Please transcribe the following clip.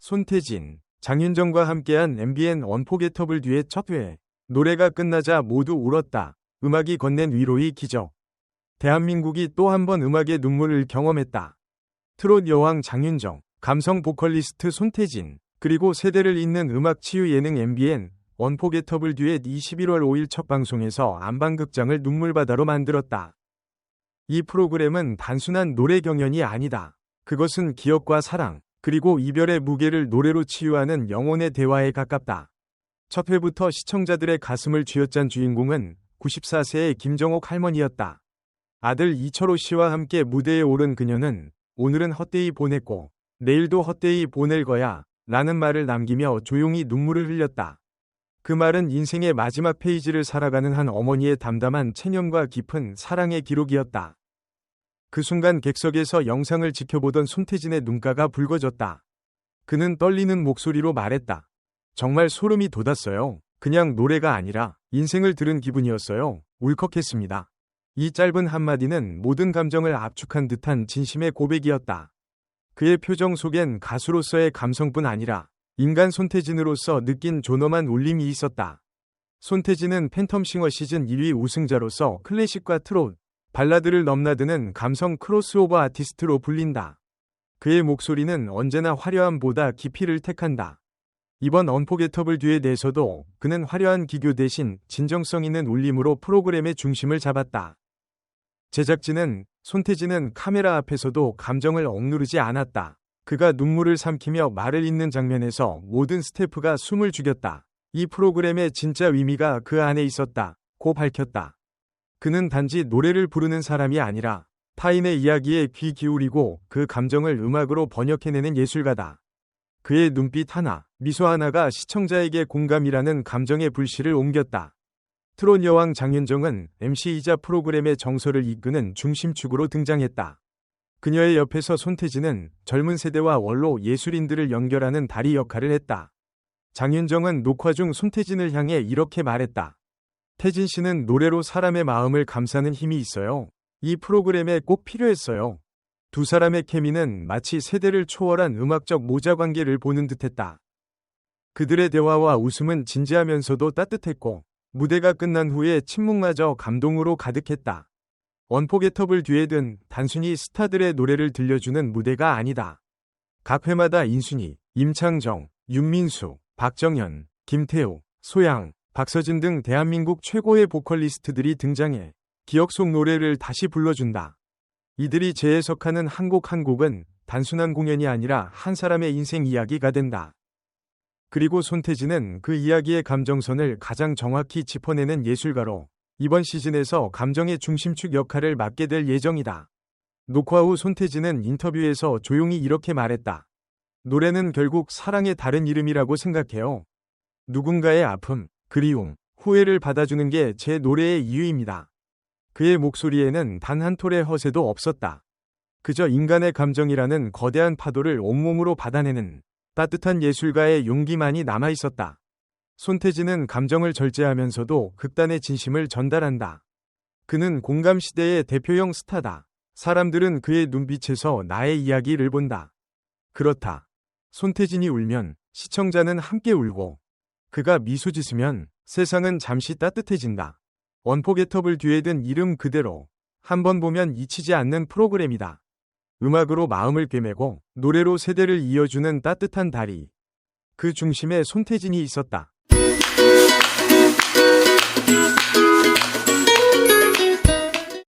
손태진, 장윤정과 함께한 MBN 언포게터블 뒤의 첫 회. 노래가 끝나자 모두 울었다. 음악이 건넨 위로의 기적. 대한민국이 또 한 번 음악의 눈물을 경험했다. 트롯 여왕 장윤정, 감성 보컬리스트 손태진, 그리고 세대를 잇는 음악 치유 예능 MBN 언포게터블 듀엣 21월 5일 첫 방송에서 안방극장을 눈물바다로 만들었다. 이 프로그램은 단순한 노래 경연이 아니다. 그것은 기억과 사랑, 그리고 이별의 무게를 노래로 치유하는 영혼의 대화에 가깝다. 첫 회부터 시청자들의 가슴을 쥐어짠 주인공은 94세의 김정옥 할머니였다. 아들 이철호 씨와 함께 무대에 오른 그녀는 오늘은 헛되이 보냈고 내일도 헛되이 보낼 거야 라는 말을 남기며 조용히 눈물을 흘렸다. 그 말은 인생의 마지막 페이지를 살아가는 한 어머니의 담담한 체념과 깊은 사랑의 기록이었다. 그 순간 객석에서 영상을 지켜보던 손태진의 눈가가 붉어졌다. 그는 떨리는 목소리로 말했다. 정말 소름이 돋았어요. 그냥 노래가 아니라 인생을 들은 기분이었어요. 울컥했습니다. 이 짧은 한마디는 모든 감정을 압축한 듯한 진심의 고백이었다. 그의 표정 속엔 가수로서의 감성뿐 아니라 인간 손태진으로서 느낀 존엄한 울림이 있었다. 손태진은 팬텀싱어 시즌 1위 우승자로서 클래식과 트롯, 발라드를 넘나드는 감성 크로스오버 아티스트로 불린다. 그의 목소리는 언제나 화려함보다 깊이를 택한다. 이번 언포게터블 뒤에 내서도 그는 화려한 기교 대신 진정성 있는 울림으로 프로그램의 중심을 잡았다. 제작진은 손태진은 카메라 앞에서도 감정을 억누르지 않았다. 그가 눈물을 삼키며 말을 잇는 장면에서 모든 스태프가 숨을 죽였다. 이 프로그램의 진짜 의미가 그 안에 있었다. 고 밝혔다. 그는 단지 노래를 부르는 사람이 아니라 타인의 이야기에 귀 기울이고 그 감정을 음악으로 번역해내는 예술가다. 그의 눈빛 하나, 미소 하나가 시청자에게 공감이라는 감정의 불씨를 옮겼다. 트롯 여왕 장윤정은 MC이자 프로그램의 정서를 이끄는 중심축으로 등장했다. 그녀의 옆에서 손태진은 젊은 세대와 원로 예술인들을 연결하는 다리 역할을 했다. 장윤정은 녹화 중 손태진을 향해 이렇게 말했다. 태진 씨는 노래로 사람의 마음을 감싸는 힘이 있어요. 이 프로그램에 꼭 필요했어요. 두 사람의 케미는 마치 세대를 초월한 음악적 모자 관계를 보는 듯했다. 그들의 대화와 웃음은 진지하면서도 따뜻했고 무대가 끝난 후에 침묵마저 감동으로 가득했다. 원포게터블 뒤에든 단순히 스타들의 노래를 들려주는 무대가 아니다. 각 회마다 인순이, 임창정, 윤민수, 박정현, 김태우, 소양, 박서진 등 대한민국 최고의 보컬리스트들이 등장해 기억 속 노래를 다시 불러준다. 이들이 재해석하는 한 곡 한 곡은 단순한 공연이 아니라 한 사람의 인생 이야기가 된다. 그리고 손태진은 그 이야기의 감정선을 가장 정확히 짚어내는 예술가로 이번 시즌에서 감정의 중심축 역할을 맡게 될 예정이다. 녹화 후 손태진은 인터뷰에서 조용히 이렇게 말했다. 노래는 결국 사랑의 다른 이름이라고 생각해요. 누군가의 아픔, 그리움, 후회를 받아주는 게 제 노래의 이유입니다. 그의 목소리에는 단 한 톨의 허세도 없었다. 그저 인간의 감정이라는 거대한 파도를 온몸으로 받아내는 따뜻한 예술가의 용기만이 남아 있었다. 손태진은 감정을 절제하면서도 극단의 진심을 전달한다. 그는 공감 시대의 대표형 스타다. 사람들은 그의 눈빛에서 나의 이야기를 본다. 그렇다. 손태진이 울면 시청자는 함께 울고 그가 미소 짓으면 세상은 잠시 따뜻해진다. 원포게터블 뒤에 든 이름 그대로 한 번 보면 잊히지 않는 프로그램이다. 음악으로 마음을 꿰매고 노래로 세대를 이어주는 따뜻한 다리. 그 중심에 손태진이 있었다.